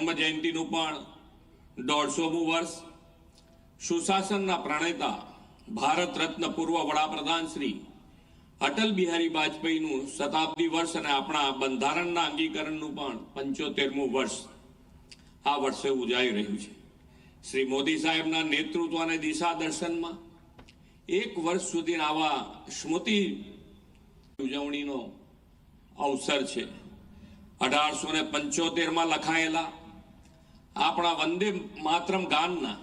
જન્મ જયંતિનું પણ દોઢસોમું વર્ષ. સુશાસનના પ્રણેતા ભારત રત્ન પૂર્વ વડાપ્રધાન શ્રી અટલ બિહારી વાજપેયીનું શતાબ્દી વર્ષ અને આપણા બંધારણના અંગીકરણનું પણ પંચોતેરમું વર્ષ આ વર્ષે ઉજાઈ રહ્યું છે. શ્રી મોદી સાહેબના નેતૃત્વ અને દિશા દર્શનમાં એક વર્ષ સુધી આવા સ્મૃતિ ઉજવણીનો અવસર છે. અઢારસો ને પંચોતેરમાં લખાયેલા આપણા વંદે માતરમ ગાનના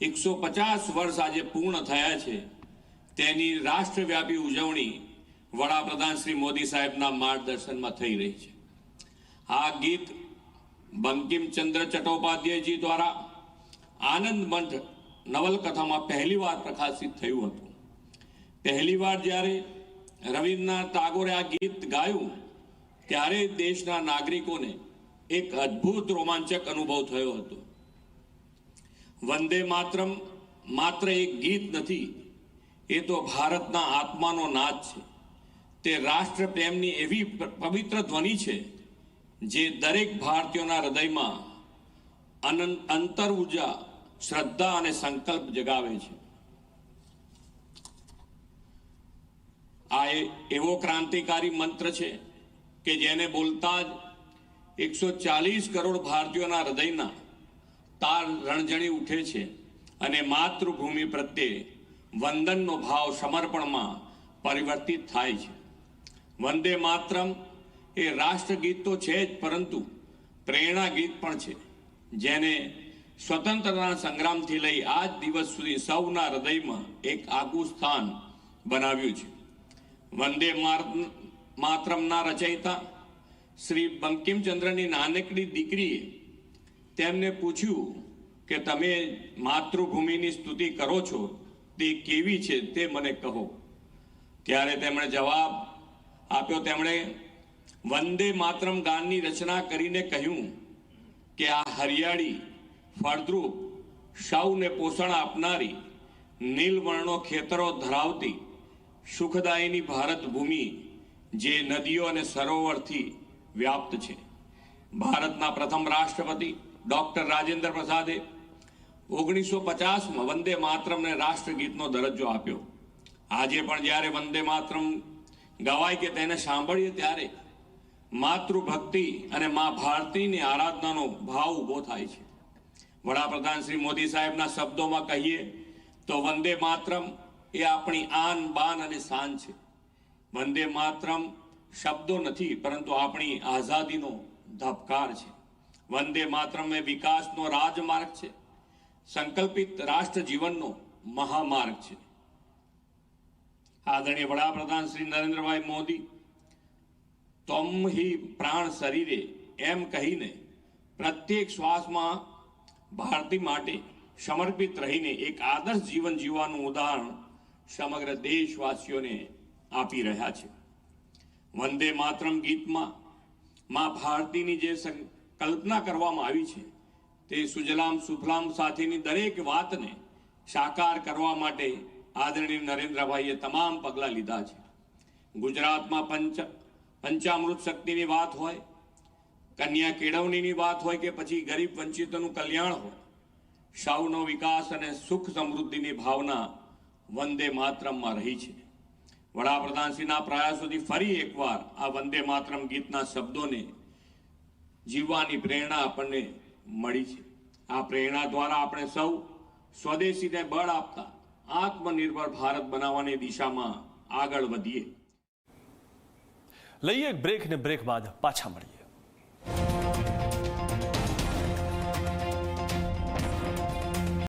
એકસો પચાસ વર્ષ આજે પૂર્ણ થયા છે. તેની રાષ્ટ્રવ્યાપી ઉજવણી વડાપ્રધાન શ્રી મોદી સાહેબના માર્ગદર્શનમાં થઈ રહી છે. આ ગીત બંકિમચંદ્ર ચટ્ટોપાધ્યાયજી દ્વારા આનંદ મંઠ નવલકથામાં પહેલી વાર પ્રકાશિત થયું હતું. પહેલી વાર જ્યારે રવિન્દ્રનાથ ટાગોરે આ ગીત ગાયું, ત્યારે દેશના નાગરિકોને એક અદ્ભુત રોમાંચક અનુભવ થયો હતો. વંદે માતરમ માત્ર એક ગીત નથી, એ તો ભારતના આત્માનો નાદ છે. તે રાષ્ટ્ર પ્રેમની એવી પવિત્ર ધ્વનિ છે, જે દરેક ભારતીયોના હૃદયમાં અનંત અંતર ઊર્જા, શ્રદ્ધા અને સંકલ્પ જગાવે છે. આ એવો ક્રાંતિકારી મંત્ર છે કે જેને બોલતા જ એકસો ચાલીસ કરોડ ભારતીયોના હૃદયના તાર રણજણી ઉઠે છે અને માતૃભૂમિ પ્રત્યે વંદનનો ભાવ સમર્પણમાં પરિવર્તિત થાય છે. વંદે માતરમ એ રાષ્ટ્રગીત તો છે જ પરંતુ પ્રેરણા ગીત પણ છે, જેને સ્વતંત્રતા સંગ્રામથી લઈ આજ દિવસ સુધી સૌના હૃદયમાં એક આગવું સ્થાન બનાવ્યું છે. વંદે માતરમના રચયિતા શ્રી બંકિમચંદ્રની નાનકડી દીકરીએ તેમને પૂછ્યું કે તમે માતૃભૂમિની સ્તુતિ કરો છો, તે કેવી છે તે મને કહો. ત્યારે તેમણે જવાબ આપ્યો, તેમણે વંદે માતરમ ગાનની રચના કરીને કહ્યું કે આ હરિયાળી, ફળદ્રુપ સૌને પોષણ આપનારી નીલવર્ણો ખેતરો ધરાવતી સુખદાયીની ભારત ભૂમિ, જે નદીઓ અને સરોવરથી વ્યાપ્ત છે. ભારતના પ્રથમ રાષ્ટ્રપતિ ડોક્ટર રાજેન્દ્ર પ્રસાદે ઓગણીસો પચાસમાં વંદે માતરમને રાષ્ટ્રગીતનો દરજ્જો આપ્યો. આજે પણ જ્યારે વંદે માતરમ ગવાય કે તેને સાંભળીએ ત્યારે માતૃભક્તિ અને મા ભારતીની આરાધનાનો ભાવ ઊભો થાય છે. વડાપ્રધાન શ્રી મોદી સાહેબના શબ્દોમાં કહીએ તો વંદે માતરમ એ આપણી આન બાન અને શાન છે. વંદે માતરમ શબ્દો નથી, પરંતુ આપણી આઝાદીનો ધબકાર છે. વંદે માતરમ એ વિકાસનો રાજમાર્ગ છે. સંકલ્પિત રાષ્ટ્ર જીવનનો મહામાર્ગ છે. આદરણીય વડાપ્રધાન શ્રી નરેન્દ્રભાઈ મોદી, તમ હિ પ્રાણ શરીરે એમ કહીને પ્રત્યેક શ્વાસમાં ભારતી માટે સમર્પિત રહીને એક આદર્શ જીવન જીવવાનું ઉદાહરણ સમગ્ર દેશવાસીઓને આપી રહ્યા છે. વંદે માતરમ ગીતમાં માં ભારતીની જે કલ્પના કરવામાં આવી છે, તે સુજલામ સુફલામ સાથેની દરેક વાતને સાકાર કરવા માટે આદરણીય નરેન્દ્રભાઈએ તમામ પગલાં લીધા છે. ગુજરાતમાં પંચ, પંચામૃત શક્તિની વાત હોય, કન્યા કેળવણીની વાત હોય કે પછી ગરીબ વંચિતોનું કલ્યાણ હોય સૌનો વિકાસ અને સુખ સમૃદ્ધિની ભાવના વંદે માતરમમાં રહી છે. વડાપ્રધાનશ્રીના પ્રયાસોથી ફરી એકવાર આ વંદે માતરમ ગીતના શબ્દોને જીવવાની પ્રેરણા આપણને મળી છે. આ પ્રેરણા દ્વારા આપણે સૌ સ્વદેશીને બળ આપતા આત્મનિર્ભર ભારત બનાવવાની દિશામાં આગળ વધીએ. લઈએ બ્રેક ને બ્રેક બાદ પાછા મળીએ.